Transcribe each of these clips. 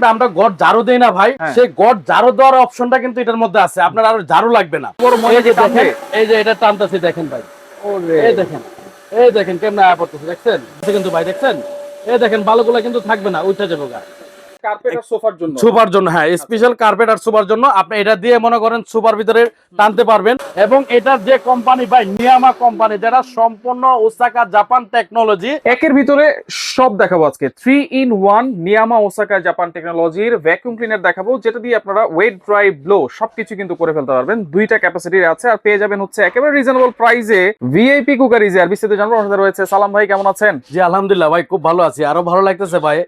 আমরা গড় জারো দেই না ভাই হ্যাঁ। সেই গড় জারো দেওয়ার অপশনটা কিন্তু এটার মধ্যে আছে। আপনার আর জারো লাগবে না। বড় এই যে দেখেন এই যে এটা টানতেছি দেখেন ভাই। এই দেখেন এই দেখেন কেমন আয়া পড়তেছে দেখছেন? কিন্তু ভাই দেখছেন? এই দেখেন বালুগুলা কিন্তু থাকবে না উঠে যাবে গা। কার্পেট আর সোফার জন্য। হ্যাঁ স্পেশাল কার্পেট আর সুপার জন্য। আপনি এটা দিয়ে মনে করেন সুপার ভিতরে টানতে পারবেন। এবং এটার যে কোম্পানি ভাই নিয়ামা কোম্পানি যেটা সম্পূর্ণ ওসাকা জাপান টেকনোলজি একের ভিতরে সব দেখাবো আজকে। থ্রি ইন ওয়ান নিয়ামা ওসাকা জাপান টেকনোলজির ভ্যাকুয়াম ক্লিনার দেখাবো যেটা দিয়ে আপনারা ওয়েট ড্রাই ব্লো সবকিছু কিন্তু করে ফেলতে পারবেন। দুইটা ক্যাপাসিটির আছে আর পেয়ে যাবেন হচ্ছে একেবারে রিজনেবল প্রাইসে ভিআইপি কুকার ইজি আর বিস্তারিত জানব। আমাদের রয়েছে সালাম ভাই কেমন আছেন? জি আলহামদুলিল্লাহ ভাই খুব ভালো আছি। আরও ভালো লাগতেছে ভাই।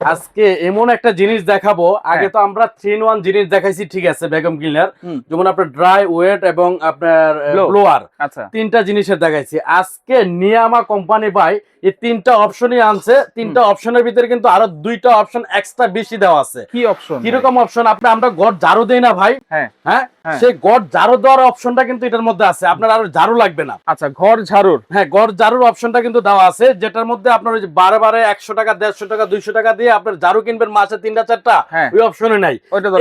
আজকে এমন একটা জিনিস দেখাবো। আগে তো আমরা থ্রি ইন ওয়ান জিনিস দেখাইছি ঠিক আছে ভ্যাকুয়াম ক্লিনার। যেমন আপনার ড্রাই ওয়েট এবং আপনার. ব্লোয়ার আচ্ছা। তিনটা জিনিসের দেখাইছি। আজকে নিয়ামা কোম্পানি ভাই এই তিনটা অপশনই আনছে। তিনটা অপশনের ভিতরে কিন্তু আরও দুইটা অপশন এক্সট্রা বেশি দেওয়া আছে। কি অপশন কীরকম অপশন আপনি আমরা গড় ঝাড়ু দেই না ভাই। হ্যাঁ হ্যাঁ। হ্যাঁ। সেই গড় ঝাড়ু দেওয়ার অপশনটা কিন্তু এটার মধ্যে আছে। আপনার আর ঝাড়ু লাগবে না। আচ্ছা ঘর ঝাড়ুর? হ্যাঁ গড় ঝাড়ুর অপশনটা কিন্তু দেওয়া আছে। যেটার মধ্যে আপনার ওই যে বারে বারে একশো টাকা দেড়শো টাকা দুইশো টাকা দিয়ে আপনার ঝাড়ু কিনবেন মাসে তিনটা চারটা হ্যাঁ। ওই অপশনে নাই।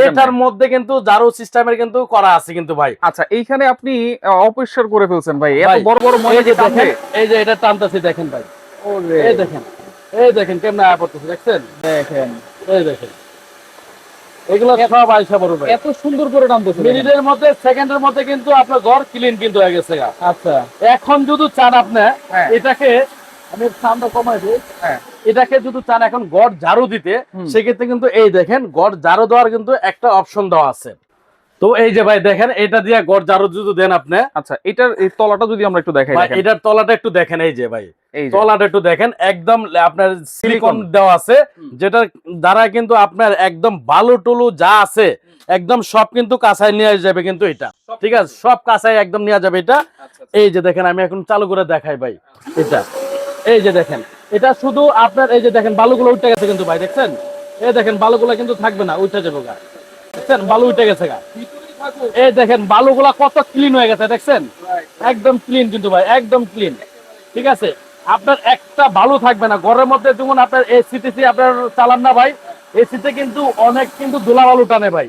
এটার মধ্যে কিন্তু ঝাড়ু সিস্টেমের কিন্তু করা আছে কিন্তু ভাই। আচ্ছা এইখানে আপনি অপরিষ্কার করে ফেলছেন ভাই। এত বড় বড় মনে এই যে দেখেন এই যে এটা টানতেছি দেখেন ভাই। এই দেখেন এই দেখেন কেমন আয়া পড়তেছে দেখছেন? দেখেন। এই দেখেন। এগুলো সব আইসা বড় ভাই। এত সুন্দর করে। মিনিটের মধ্যে সেকেন্ডের মধ্যে কিন্তু আপনার ঘর ক্লিন কিন্তু হয়ে গেছে আচ্ছা। এখন যদি চান আপনি হ্যাঁ। এটাকে আমি সামনে কমাই দিই। হ্যাঁ। এটাকে যদি চান এখন গড় ঝাড়ু দিতে সেক্ষেত্রে কিন্তু এই দেখেন গড় ঝাড়ু দেওয়ার কিন্তু একটা অপশন দেওয়া আছে। তো এই যে ভাই দেখেন এটা দিয়ে গড় ঝাড়ু যদি দেন আপনি। আচ্ছা এটার এই তলাটা যদি আমরা একটু দেখাই ভাই, এটার তলাটা একটু দেখেন এই যে ভাই। তলাটা একটু দেখেন একদম আপনার সিলিকন দেওয়া আছে। যেটার দ্বারা কিন্তু আপনার একদম বালু টুলু যা আছে একদম সব কিন্তু কাঁচায় নিয়ে যাবে কিন্তু এটা। ঠিক আছে? সব কাঁচায় একদম নিয়ে যাবে এটা। আচ্ছা, এই যে দেখেন আমি এখন চালু করে দেখাই ভাই এটা। এই যে দেখেন এটা শুধু আপনার এই যে দেখেন বালুগুলো উঠে গেছে কিন্তু ভাই দেখছেন? এই দেখেন বালুগুলো কিন্তু থাকবে না উঠে যাবে গা। দেখছেন, বালু উঠে গেছে এই দেখেন, বালুগুলা কত ক্লিন হয়ে গেছে, দেখছেন? একদম ক্লিন কিন্তু ভাই, একদম ক্লিন ঠিক আছে? আপনার একটা বালু থাকবে না, ঘরের মধ্যে যেমন আপনার এসিটিসি আপনার চালান না ভাই এসিতে কিন্তু অনেক কিন্তু ধুলা বালু টানে ভাই।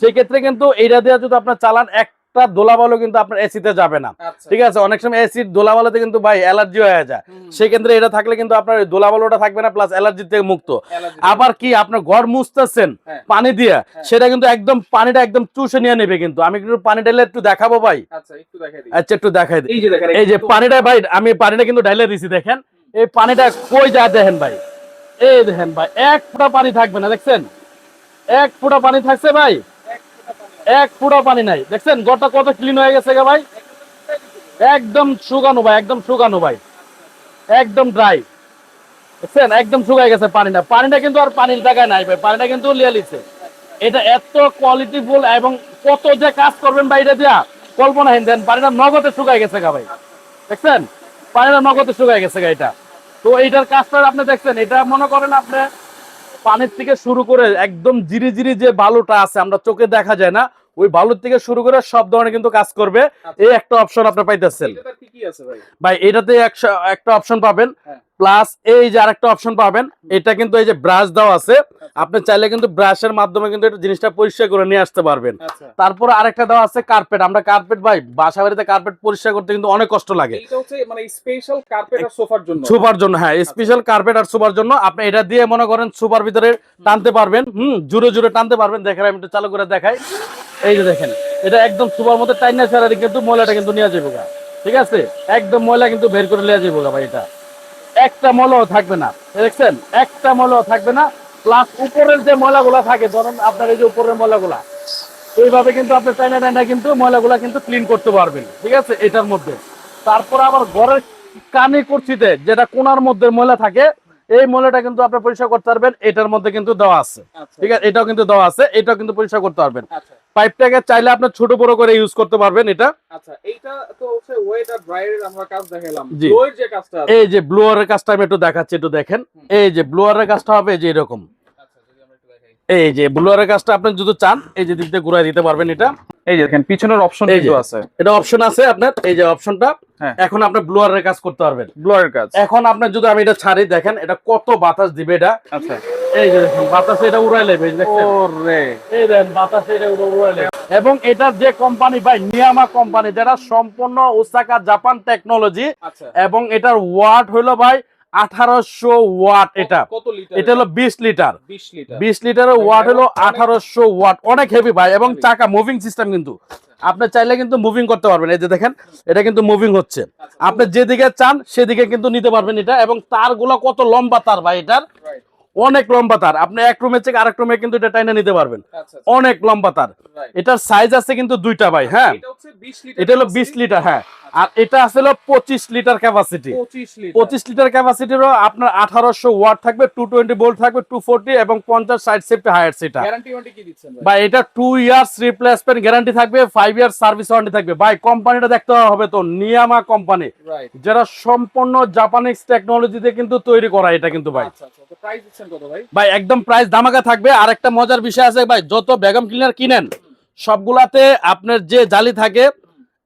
সেক্ষেত্রে কিন্তু এইটা দিয়ে যদি আপনার চালান একটা দোলা বালু কিন্তু আপনার এসিতে যাবে না। আচ্ছা। ঠিক আছে? অনেক সময় এসির দোলা বালুতে কিন্তু ভাই অ্যালার্জি হয়ে যায়। সেক্ষেত্রে এটা থাকলে কিন্তু আপনার ওই দোলা বালুটা থাকবে না প্লাস অ্যালার্জি থেকে মুক্ত। আবার কি আপনার ঘর মুছতেছেন হ্যাঁ। পানি দিয়ে সেটা কিন্তু একদম পানিটা একদম চুষে নিয়ে নেবে কিন্তু। আমি কিন্তু পানি ঢেলে একটু দেখাবো ভাই। আচ্ছা একটু দেখাই দিই। আচ্ছা এই যে এই যে পানিটা ভাই আমি পানিটা কিন্তু ঢাইলে দিছি দেখেন। এই পানিটা কই যায় দেখেন ভাই। এই দেখেন ভাই এক ফোঁটা পানি থাকবে না দেখছেন? এক ফোঁটা পানি থাকছে ভাই। এক ফোঁটা পানি নাই। দেখছেন? ঘরটা কত ক্লিন হয়ে গেছে গা ভাই? একদম শুকানো ভাই, একদম শুকানো ভাই। একদম ড্রাই দেখছেন? একদম শুকায় গেছে পানিটা। পানিটা কিন্তু আর পানির জায়গায় নাই ভাই, পানিটা কিন্তু লিয়ে এটা এত কোয়ালিটিফুল এবং কত যে কাজ করবেন ভাই এটা দিয়া, কল্পনাহীন। দেন পানিটা নগদে শুকায় গেছে গা ভাই। দেখছেন? পানিটা নগদে শুকায় গেছে গা এটা। তো এইটার কাজটা আপনি দেখছেন? এটা মনে করেন আপনি পানির থেকে শুরু করে একদম জিরি জিরি যে বালুটা আছে, আমরা চোখে দেখা যায় না ওই বালুর থেকে শুরু করে সব ধরনের কিন্তু কাজ করবে। এই একটা অপশন আপনার পাইতেছেন। ভাই? এটাতে একটা অপশন পাবেন। হ্যাঁ। প্লাস এই যে আরেকটা অপশন পাবেন এটা কিন্তু এই যে ব্রাশ দেওয়া আছে। আপনি চাইলে কিন্তু ব্রাশের মাধ্যমে কিন্তু এটা জিনিসটা পরিষ্কার করে নিয়ে আসতে পারবেন। আচ্ছা। তারপর আরেকটা দেওয়া আছে কার্পেট আমরা কার্পেট ভাই বাসা বাড়িতে কার্পেট পরিষ্কার করতে কিন্তু অনেক কষ্ট লাগে। হচ্ছে মানে স্পেশাল কার্পেট আর সোফার জন্য। হ্যাঁ স্পেশাল কার্পেট আর সুপার জন্য। আপনি এটা দিয়ে মনে করেন সুপার ভিতরে টানতে পারবেন হুম জুড়ে জুড়ে টানতে পারবেন। দেখেন আমি একটু চালু করে দেখাই। এই যে দেখেন এটা একদম সুপার মধ্যে টাইনা ছাড়া কিন্তু ময়লাটা কিন্তু নিয়ে যাব ঠিক আছে? একদম ময়লা কিন্তু বের করে নিয়ে যাব গা ভাই এটা। একটা মল থাকবে না। দেখছেন? একটা মল থাকবে না। প্লাস উপরের যে ময়লাগুলা থাকে, ধরুন আপনার এই যে উপরের ময়লাগুলা এইভাবে কিন্তু আপনি টাইনা টাইনা কিন্তু ময়লাগুলা কিন্তু ক্লিন করতে পারবেন। ঠিক আছে? এটার মধ্যে। তারপর আবার ঘরের কানে করছিতে যেটা কোনার মধ্যে ময়লা থাকে এই মূল্যটা কিন্তু আপনি পরিষ্কার করতে পারবেন এটার মধ্যে কিন্তু দেওয়া আছে। আচ্ছা। ঠিক আছে এটাও কিন্তু দেওয়া আছে এটাও কিন্তু পরিষ্কার করতে পারবেন। আচ্ছা। পাইপটাকে চাইলে আপনি ছোট বড় করে ইউজ করতে পারবেন এটা। আচ্ছা এইটা তো হচ্ছে ওয়েট আর ড্রাইয়ের আমরা কাজ দেখালাম। জি। যে কাজটা এই যে ব্লোয়ারের কাজটা আমি একটু দেখাচ্ছি একটু দেখেন। এই যে ব্লোয়ারের কাজটা হবে যে এরকম আচ্ছা যদি আমরা একটু দেখাই এই যে ব্লোয়ারের কাজটা আপনি যদি চান এই যে দিক দিয়ে ঘুরাই দিতে পারবেন এটা। এই যে দেখেন পিছনের অপশন। কিন্তু আছে। এটা অপশন আছে আপনার এই যে অপশনটা হ্যাঁ। এখন আপনি ব্লোয়ারের কাজ করতে পারবেন। ব্লোয়ের কাজ। এখন আপনার যদি আমি এটা ছাড়ি দেখেন এটা কত বাতাস দিবে এটা। আচ্ছা। এই যে দেখুন বাতাসে এটা উড়াই লেবে ওরে। এই দেন বাতাসে এটা উড়াই লেবে। এবং এটার যে কোম্পানি ভাই নিয়ামা কোম্পানি যেটা সম্পূর্ণ ওসাকা জাপান টেকনোলজি এবং এটার ওয়াট হলো ভাই আঠারোশো ওয়াট এটা। এটা হলো বিশ লিটার 20 লিটার বিশ লিটারের ওয়াট হলো আঠারোশো ওয়াট। অনেক হেভি ভাই এবং চাকা মুভিং সিস্টেম কিন্তু। আপনি চাইলে কিন্তু মুভিং করতে পারবেন। এই যে দেখেন এটা কিন্তু মুভিং হচ্ছে। আচ্ছা, আপনি যেদিকে চান সেদিকে কিন্তু নিতে পারবেন এটা এবং তারগুলো কত লম্বা তার ভাই এটার? অনেক লম্বা তার। আপনি এক রুমের থেকে আরেক রুমে কিন্তু এটা টাইনে নিতে পারবেন। আচ্ছা অনেক লম্বা তার। এটার সাইজ আছে কিন্তু দুইটা ভাই হ্যাঁ। এটা হচ্ছে 20 লিটার এটা হলো বিশ লিটার হ্যাঁ। আর এটা আছে হলো পঁচিশ লিটার ক্যাপাসিটি পঁচিশ লিটার। ক্যাপাসিটিরও আপনার আঠারোশো ওয়াট থাকবে টু টোয়েন্টি ভোল্ট থাকবে টু ফোরটি এবং পঞ্চাশ সাইড সেফটি হায়ার সেটা বা এটা টু ইয়ার্স রিপ্লেসমেন্ট গ্যারান্টি থাকবে ফাইভ ইয়ার্স সার্ভিস ওয়ারেন্টি থাকবে। ভাই কোম্পানিটা দেখতে হবে তো নিয়ামা কোম্পানি যারা সম্পূর্ণ জাপানিজ টেকনোলজিতে কিন্তু তৈরি করা এটা কিন্তু ভাই। আচ্ছা আচ্ছা ভাই? একদম প্রাইস দামাকা থাকবে। আর একটা মজার বিষয় আছে ভাই যত বেগম ক্লিনার কিনেন সবগুলাতে আপনার যে জালি থাকে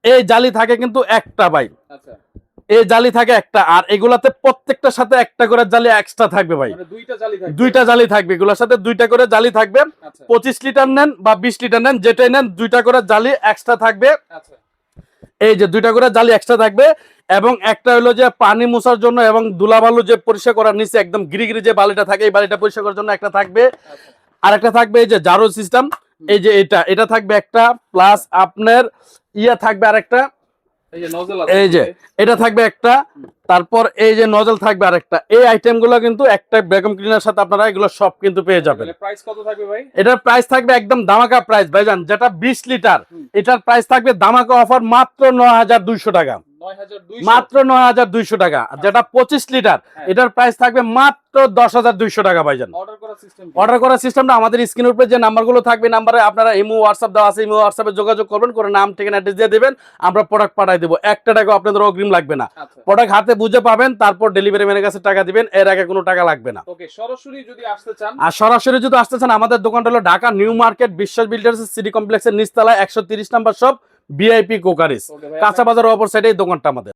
এই জালি থাকে কিন্তু একটা ভাই। আচ্ছা। এই জালি থাকে একটা আর এগুলাতে প্রত্যেকটার সাথে একটা করে জালি এক্সট্রা থাকবে ভাই। মানে দুইটা জালি থাকবে। দুইটা জালি থাকবে এগুলোর সাথে দুইটা করে জালি থাকবে। আচ্ছা। পঁচিশ লিটার নেন বা বিশ লিটার নেন যেটাই নেন দুইটা করে জালি এক্সট্রা থাকবে। আচ্ছা। এই যে দুইটা করে জালি এক্সট্রা থাকবে এবং একটা হলো যে পানি মোছার জন্য এবং ধুলাবালু যে পরিষ্কার করার নিচে একদম গিরি গিরি যে বালিটা থাকে এই বালিটা পরিষ্কার করার জন্য একটা থাকবে। আর একটা থাকবে এই যে জারো সিস্টেম এই যে এটা এটা থাকবে একটা প্লাস আপনার ইয়া থাকবে আরেকটা। এই যে এই যে এটা থাকবে একটা। তারপর এই যে নজল থাকবে আরেকটা। এই আইটেমগুলো কিন্তু একটা বেগম ক্লিনার সাথে আপনারা এগুলো সব কিন্তু পেয়ে যাবেন। প্রাইস কত থাকবে ভাই? এটার প্রাইস থাকবে একদম দামাকা প্রাইস ভাইজান যেটা বিশ লিটার এটার প্রাইস থাকবে দামাকা অফার মাত্র ন হাজার দুইশো টাকা। 9200 মাত্র নয় হাজার দুইশো টাকা। যেটা পঁচিশ লিটার হ্যাঁ। এটার প্রাইস থাকবে মাত্র দশ হাজার দুইশো টাকা ভাইজান। অর্ডার করার সিস্টেমটা আমাদের স্ক্রিনের উপরে যে নাম্বারগুলো থাকবে নাম্বারে আপনারা ইমো হোয়াটসঅ্যাপ দেওয়া আছে ইমো হোয়াটসঅ্যাপে যোগাযোগ করবেন করে নাম ঠিকানা অ্যাড্রেস দিয়ে দেবেন আমরা প্রোডাক্ট পাঠিয়ে দেবো। একটা টাকা আপনাদের অগ্রিম লাগবে না। আচ্ছা। প্রোডাক্ট হাতে বুঝে পাবেন তারপর ডেলিভারি ম্যানের কাছে টাকা দিবেন এর আগে কোনো টাকা লাগবে না। ওকে সরাসরি যদি আসতে চান। আর সরাসরি যদি আসতেছেন আমাদের দোকানটা হলো Dhaka New Market Biswas builders city কমপ্লেক্সের নিচতলায় একশো তিরিশ নাম্বার সব ভিআইপি কোকারিস কাঁচা বাজার অপর সাইডে দোকানটা আমাদের।